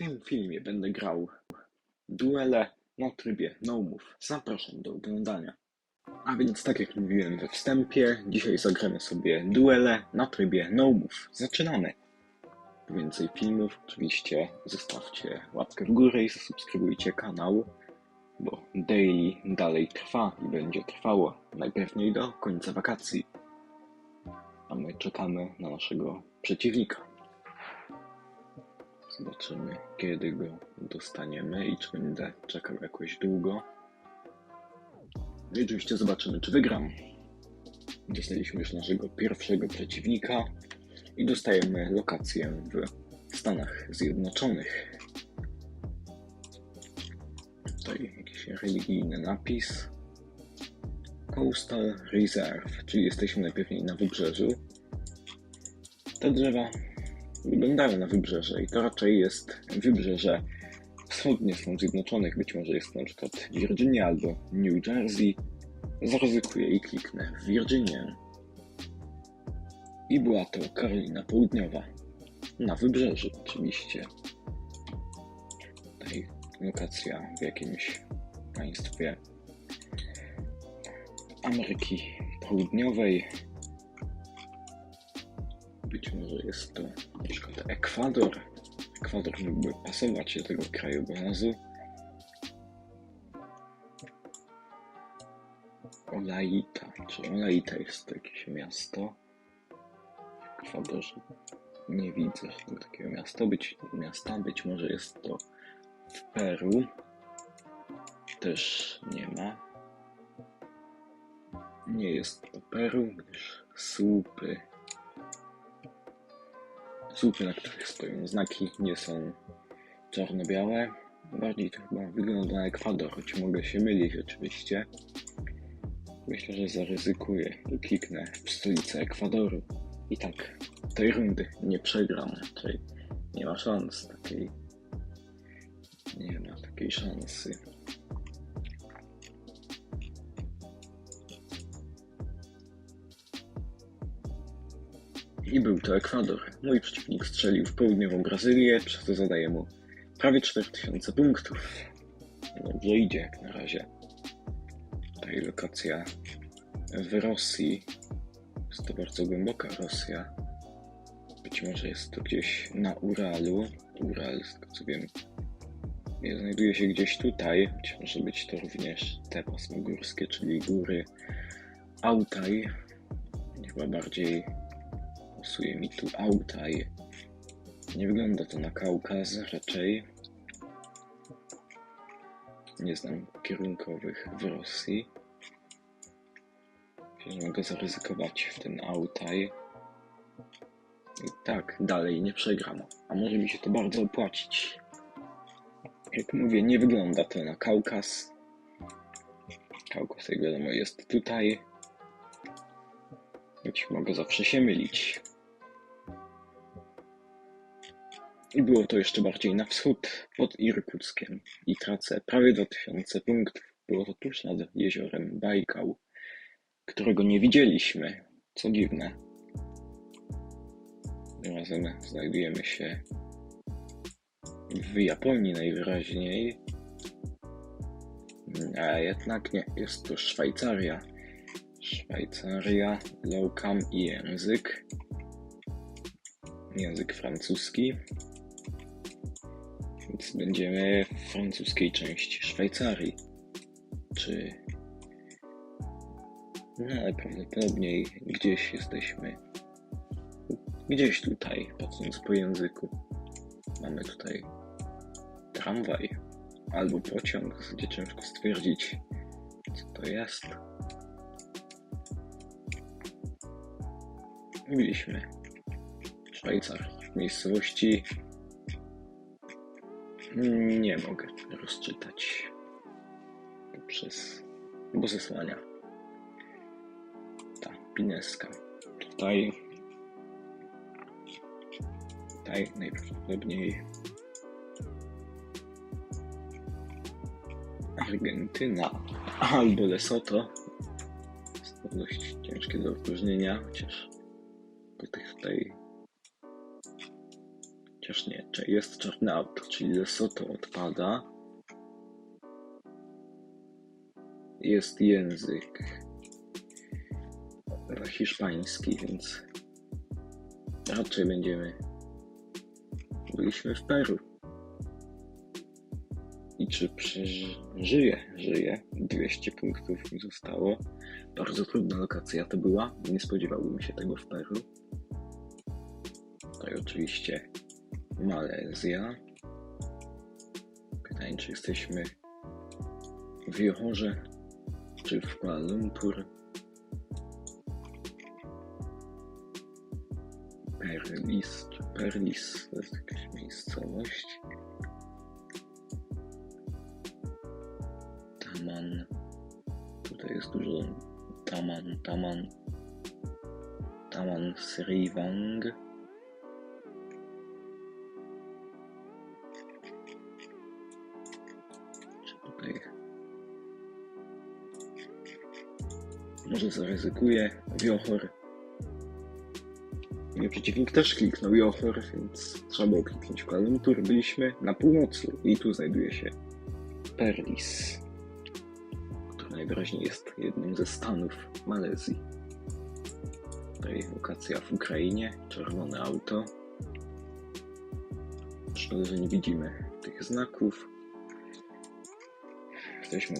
tym filmie będę grał duele na trybie no move. Zapraszam do oglądania. A więc tak jak mówiłem we wstępie, dzisiaj zagramy sobie duele na trybie no move. Zaczynamy! Po więcej filmów oczywiście zostawcie łapkę w górę i zasubskrybujcie kanał, bo daily dalej trwa i będzie trwało najpewniej do końca wakacji. A my czekamy na naszego przeciwnika. Zobaczymy, kiedy go dostaniemy i czy będę czekał jakoś długo. I oczywiście zobaczymy, czy wygram. Dostaliśmy już naszego pierwszego przeciwnika i dostajemy lokację w Stanach Zjednoczonych. Tutaj jakiś religijny napis. Coastal Reserve, czyli jesteśmy najpewniej na wybrzeżu. Te drzewa wyglądają na wybrzeże i to raczej jest wybrzeże wschodnie Stanów Zjednoczonych. Być może jest na przykład Virginia albo New Jersey. Zaryzykuję i kliknę w Virginię. I była to Karolina Południowa. Na wybrzeżu oczywiście. Tutaj lokacja w jakimś państwie Ameryki Południowej. Być może jest to na przykład Ekwador. Ekwador mógłby pasować do tego krajobrazu. Olaita. Czy Olaita jest jakieś miasto? W Ekwadorze nie widzę takiego miasta. Być, miasta. Być może jest to w Peru. Też nie ma. Nie jest to Peru, gdyż słupy słupy, na których stoją znaki, nie są czarno-białe. Bardziej to chyba wygląda na Ekwador, choć mogę się mylić oczywiście. Myślę, że zaryzykuję i kliknę w stolicę Ekwadoru. I tak, tej rundy nie przegram, czyli nie ma szans takiej. Nie ma takiej szansy. I był to Ekwador. Mój przeciwnik strzelił w południową Brazylię, przez to zadaję mu prawie 4000 punktów. Dobrze idzie jak na razie. Tutaj lokacja w Rosji. Jest to bardzo głęboka Rosja. Być może jest to gdzieś na Uralu. Ural, z tego co wiem, nie znajduje się gdzieś tutaj, choć może być to również te pasmo górskie, czyli góry Altaj. Chyba bardziej pasuje mi tu Altaj. Nie wygląda to na Kaukaz raczej. Nie znam kierunkowych w Rosji. Że mogę zaryzykować w ten Altaj. I tak, dalej nie przegram. A może mi się to bardzo opłacić. Jak mówię, nie wygląda to na Kaukaz. Kaukaz, jak wiadomo, jest tutaj. Choć mogę zawsze się mylić. I było to jeszcze bardziej na wschód, pod Irkuckiem. I tracę prawie 2000 punktów. Było to tuż nad jeziorem Bajkał, którego nie widzieliśmy. Co dziwne. Razem znajdujemy się w Japonii najwyraźniej. A jednak nie, jest to Szwajcaria. Szwajcaria, lokam i język. Język francuski. Więc będziemy w francuskiej części Szwajcarii. Czy. No, najprawdopodobniej gdzieś jesteśmy. Gdzieś tutaj, patrząc po języku. Mamy tutaj tramwaj albo pociąg, gdzie ciężko stwierdzić, co to jest. Byliśmy w Szwajcarii, w miejscowości nie mogę rozczytać poprzez bo zesłania. Ta pineska. Tutaj tutaj najprawdopodobniej Argentyna albo Lesoto. Jest to dość ciężkie do odróżnienia, chociaż po tych tutaj Chociaż nie, jest czarny auto, czyli Lesotho odpada. Jest język hiszpański, więc raczej będziemy. Byliśmy w Peru. I czy przeżyje? Żyje. 200 punktów mi zostało. Bardzo trudna lokacja to była. Nie spodziewałbym się tego w Peru. Tutaj oczywiście Malezja. Pytanie, czy jesteśmy w Johorze, czy w Kuala Lumpur. Perlis, czy Perlis, to jest jakaś miejscowość. Taman. Tutaj jest dużo Taman, Taman. Taman Sriwang. Czy Może zaryzykuję Wiochor. Mój przeciwnik też kliknął Johor, więc trzeba było kliknąć Kuala Lumpur. Byliśmy na północy i tu znajduje się Perlis, który najwyraźniej jest jednym ze stanów Malezji. Tutaj lokacja w Ukrainie, czerwone auto. Szkoda, że nie widzimy tych znaków. Jesteśmy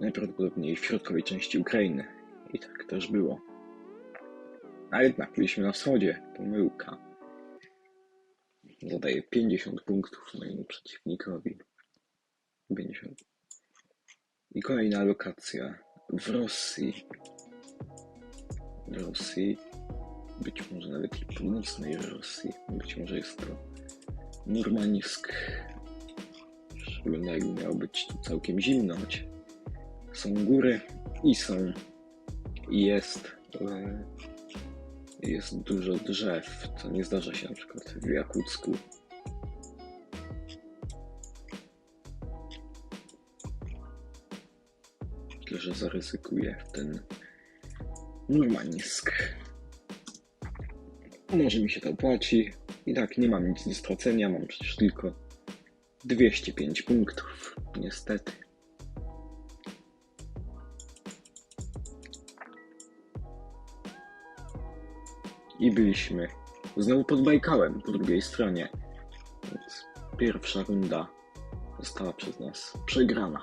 najprawdopodobniej w środkowej części Ukrainy. I tak też było. A jednak byliśmy na wschodzie. Pomyłka. Zadaję 50 punktów mojemu przeciwnikowi. 50. I kolejna lokacja w Rosji. W Rosji. Być może nawet i północnej Rosji. Być może jest to Murmanisk. Wygląda jakby miało być całkiem zimno, są góry i są jest e, jest dużo drzew, co nie zdarza się na przykład w Jakucku. Myślę, że zaryzykuję ten Murmanisk. Może mi się to opłaci. I tak, nie mam nic do stracenia, mam przecież tylko 205 punktów. Niestety. I byliśmy znowu pod Bajkałem po drugiej stronie. Więc pierwsza runda została przez nas przegrana.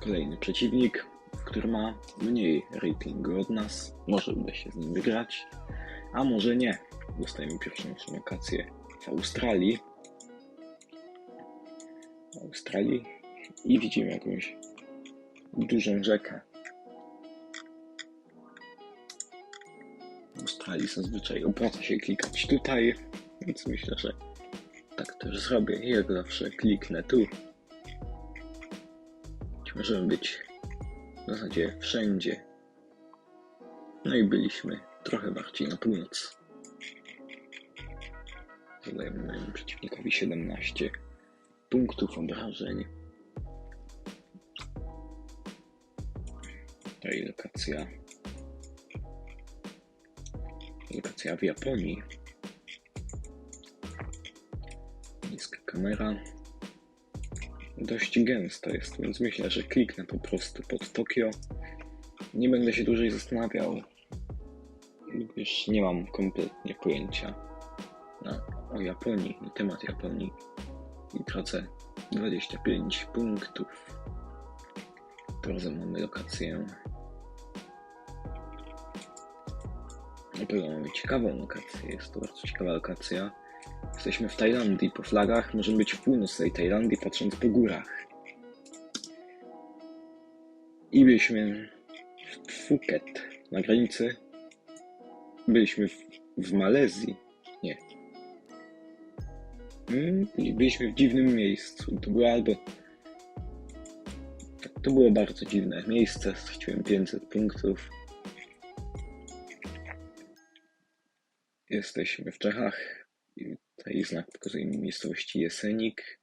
Kolejny przeciwnik, który ma mniej ratingu od nas. Może uda się z nim wygrać, a może nie. Dostajemy pierwszą lokację w Australii. W Australii i widzimy jakąś dużą rzekę. Australii zazwyczaj opłaca się klikać tutaj, więc myślę, że tak też zrobię. Jak zawsze kliknę tu. Możemy być w zasadzie wszędzie. No i byliśmy trochę bardziej na północ. Zadajemy mojemu przeciwnikowi 17 punktów obrażeń. Tutaj lokacja. Lokacja w Japonii. Niska kamera. Dość gęsto jest, więc myślę, że kliknę po prostu pod Tokio. Nie będę się dłużej zastanawiał, gdyż nie mam kompletnie pojęcia na, o Japonii, na temat Japonii. I tracę 25 punktów. Teraz mamy lokację. Na pewno mamy ciekawą lokację. Jest to bardzo ciekawa lokacja. Jesteśmy w Tajlandii. Po flagach możemy być w północnej Tajlandii, patrząc po górach. I byliśmy w Phuket, na granicy. Byliśmy w, w Malezji. Nie. Hmm, Byliśmy w dziwnym miejscu. To było albo. To było bardzo dziwne miejsce. Straciłem 500 punktów. Jesteśmy w Czechach. I tutaj znak pokazuje mi miejscowości Jesenik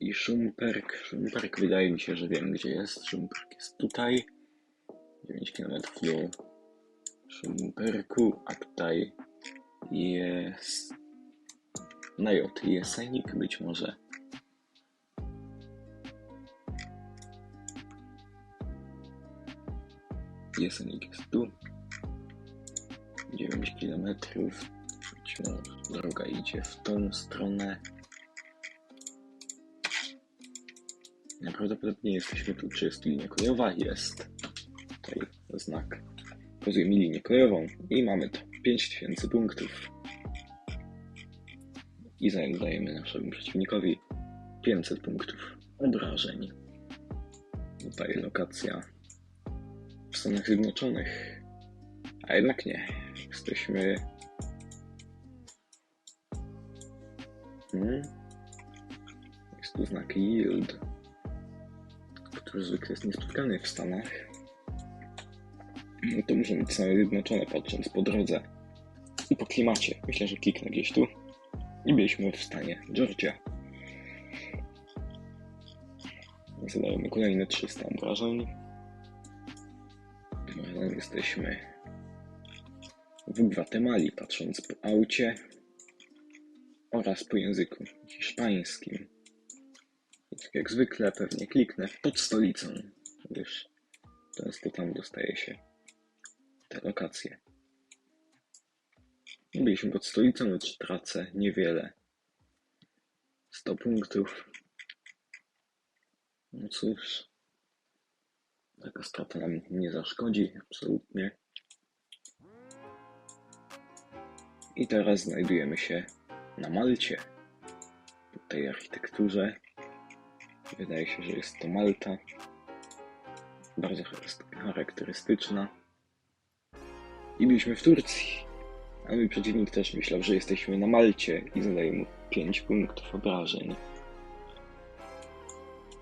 i Szumperk. Szumperk wydaje mi się, że wiem gdzie jest. Szumperk jest tutaj. 9 km do Szumperku, a tutaj Jest... Na J. Jesenik być może. Jesenik jest tu. 9 km. Droga idzie w tą stronę. Najprawdopodobniej jesteśmy tu, czy jest linia kolejowa? Jest. Tutaj znak. Pokazuje linię kolejową i mamy to. 5000 punktów. I zadajemy naszemu przeciwnikowi 500 punktów obrażeń. Tutaj lokacja w Stanach Zjednoczonych. A jednak nie. Jesteśmy. Hmm? Jest tu znak Yield, który zwykle jest niespotkany w Stanach. No to muszą być Stany Zjednoczone, patrząc po drodze i po klimacie. Myślę, że kliknę gdzieś tu. I byliśmy w stanie Georgia. Zadajemy kolejne 300 obrażeń. Jesteśmy w Gwatemali, patrząc po aucie oraz po języku hiszpańskim. I tak jak zwykle pewnie kliknę pod stolicą, gdyż często tam dostaje się te lokacje. Byliśmy pod stolicą, lecz tracę niewiele. 100 punktów. No cóż, taka strata nam nie zaszkodzi, absolutnie. I teraz znajdujemy się na Malcie. Po tej architekturze. Wydaje się, że jest to Malta. Bardzo charakterystyczna. I byliśmy w Turcji. A mój przeciwnik też myślał, że jesteśmy na Malcie i zadaje mu 5 punktów obrażeń.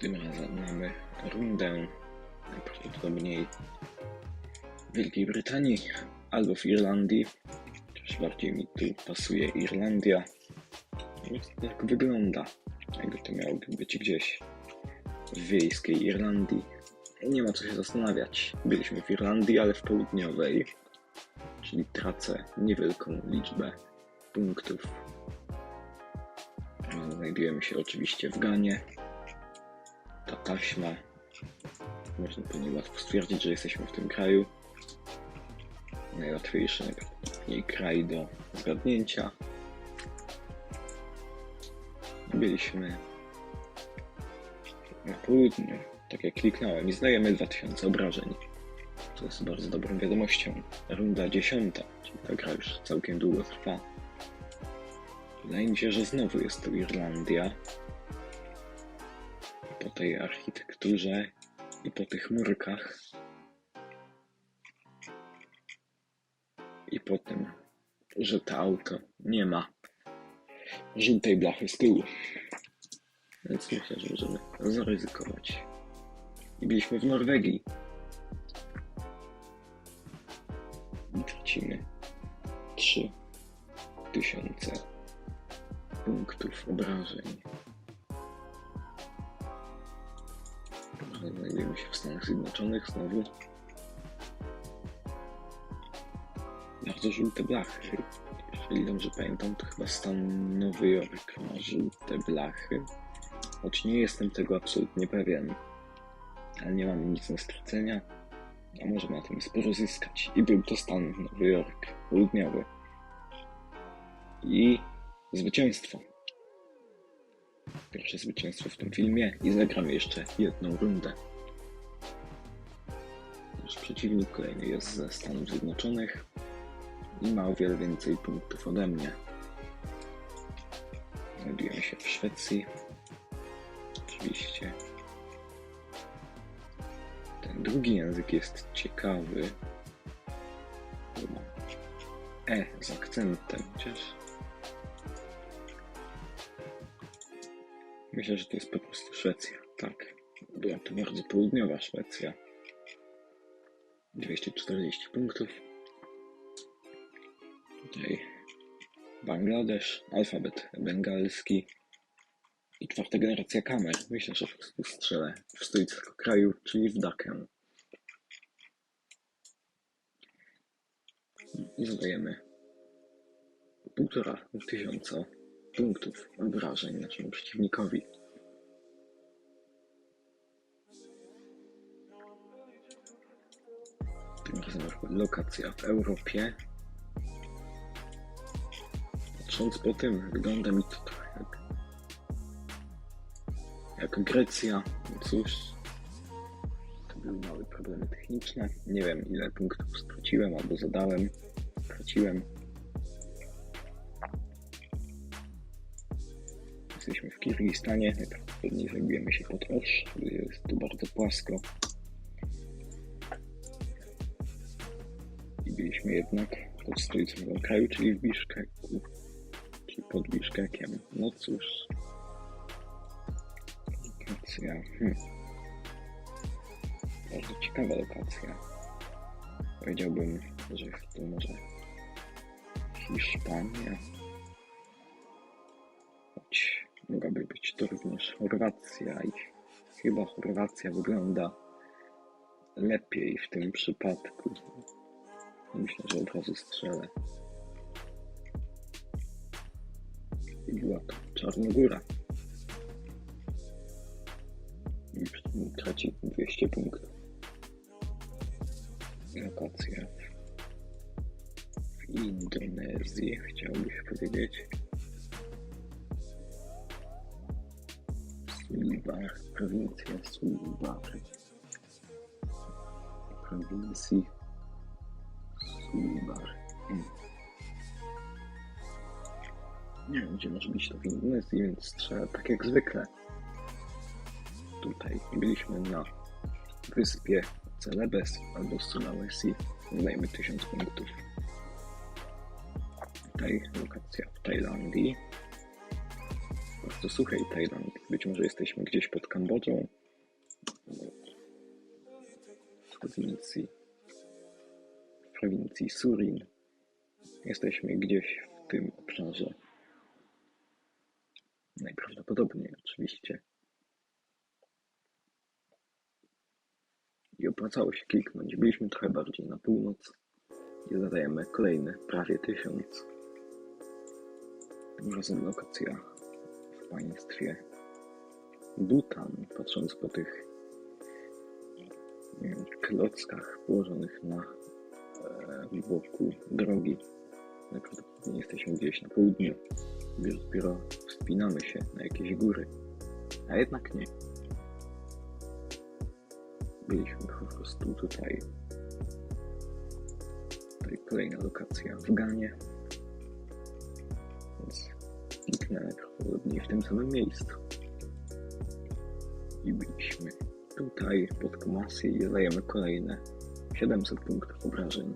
Tym razem mamy rundę najprawdopodobniej w Wielkiej Brytanii albo w Irlandii. Chociaż bardziej mi tu pasuje Irlandia. Tak wygląda, jakby to miało być gdzieś w wiejskiej Irlandii. Nie ma co się zastanawiać. Byliśmy w Irlandii, ale w południowej czyli tracę niewielką liczbę punktów. Znajdujemy się oczywiście w Ganie. Ta taśma, można po niej łatwo stwierdzić, że jesteśmy w tym kraju. Najłatwiejszy najprawdopodobniej kraj do zgadnięcia. Byliśmy na południu, tak jak kliknąłem, i zdajemy 2000 obrażeń co jest bardzo dobrą wiadomością. Runda dziesiąta, czyli ta gra już całkiem długo trwa. Wydaje mi się, że znowu jest to Irlandia. Po tej architekturze i po tych murkach. I po tym, że to auto nie ma żółtej blachy z tyłu. Więc myślę, że możemy zaryzykować. I byliśmy w Norwegii. tracimy 3000 punktów obrażeń. Znajdujemy się w Stanach Zjednoczonych znowu. Bardzo żółte blachy. Jeżeli dobrze pamiętam, to chyba stan Nowy Jork ma żółte blachy. Choć nie jestem tego absolutnie pewien. Ale nie mam nic na stracenia a może na tym sporo zyskać. I był to stan Nowy Jork, południowy. I zwycięstwo. Pierwsze zwycięstwo w tym filmie i zagramy jeszcze jedną rundę. Nasz przeciwnik kolejny jest ze Stanów Zjednoczonych i ma o wiele więcej punktów ode mnie. Znajdujemy się w Szwecji. Oczywiście Drugi język jest ciekawy. E z akcentem, chociaż. Myślę, że to jest po prostu Szwecja. Tak. Była to bardzo południowa Szwecja. 240 punktów. Tutaj Bangladesz, alfabet bengalski i czwarta generacja kamer. Myślę, że strzelę w stolicy tego kraju, czyli w Dakę. I zadajemy półtora tysiąca punktów obrażeń naszemu przeciwnikowi. Tym razem lokacja w Europie. Patrząc po tym, wygląda mi to trochę jak, jak Grecja. Cóż, to były małe problemy techniczne. Nie wiem, ile punktów straciłem albo zadałem. Straciłem. Jesteśmy w Kirgistanie. Najprawdopodobniej znajdujemy się pod Osz. Jest tu bardzo płasko. I byliśmy jednak pod stolicą kraju, czyli w Biszkeku. Czyli pod Biszkekiem. No cóż. Lokacja. Hmm. Bardzo ciekawa lokacja. Powiedziałbym, że jest to może Hiszpania. Choć mogłaby być to również Chorwacja i chyba Chorwacja wygląda lepiej w tym przypadku. Myślę, że od razu strzelę. I była to Czarnogóra. I traci 200 punktów. Lokacja w Indonezji, chciałbyś powiedzieć. Sulbar, prowincja Sulbar. Prowincji Sulbar. Hmm. Nie wiem, gdzie może być to w Indonezji, więc trzeba tak jak zwykle. Tutaj byliśmy na wyspie Celebes albo Sulawesi. Dajmy 1000 punktów. Tutaj lokacja w Tajlandii. Bardzo suchej Tajlandii. Być może jesteśmy gdzieś pod Kambodżą. W prowincji, w prowincji Surin. Jesteśmy gdzieś w tym obszarze. Najprawdopodobniej oczywiście. I opłacało się kliknąć. Byliśmy trochę bardziej na północ i zadajemy kolejne prawie tysiąc. Razem lokacja w państwie Butan, patrząc po tych wiem, klockach położonych na e, boku drogi. Najprawdopodobniej jesteśmy gdzieś na południu. Dopiero wspinamy się na jakieś góry. A jednak nie. Byliśmy po prostu tutaj. Tutaj kolejna lokacja w Ganie. Więc kliknę najprawdopodobniej w tym samym miejscu. I byliśmy tutaj pod Kumasi i dajemy kolejne 700 punktów obrażeń.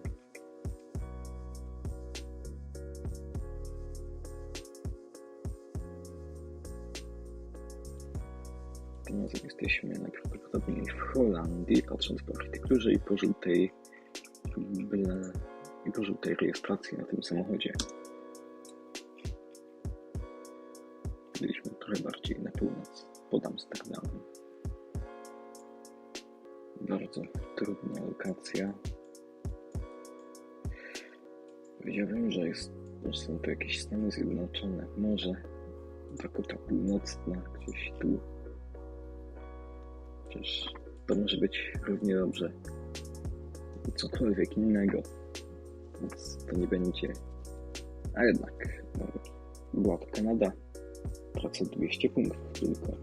Holandii, patrząc po architekturze i po żółtej byle, i po żółtej rejestracji na tym samochodzie. Byliśmy trochę bardziej na północ, pod Amsterdamem. Bardzo trudna lokacja. Powiedziałbym, że, jest, że są to jakieś Stany Zjednoczone, może Dakota Północna, gdzieś tu. Przecież to może być równie dobrze cokolwiek innego, więc to nie będzie. A jednak, no, była to Kanada, tracę 200 punktów tylko.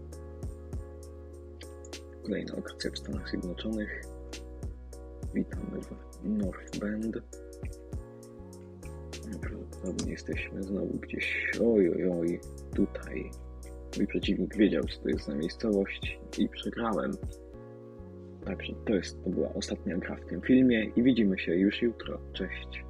Kolejna lokacja w Stanach Zjednoczonych. Witamy w North Bend. Prawdopodobnie jesteśmy znowu gdzieś, oj, oj, oj, tutaj. Mój przeciwnik wiedział, co to jest za miejscowość i przegrałem. Także to, jest, to była ostatnia gra w tym filmie i widzimy się już jutro. Cześć.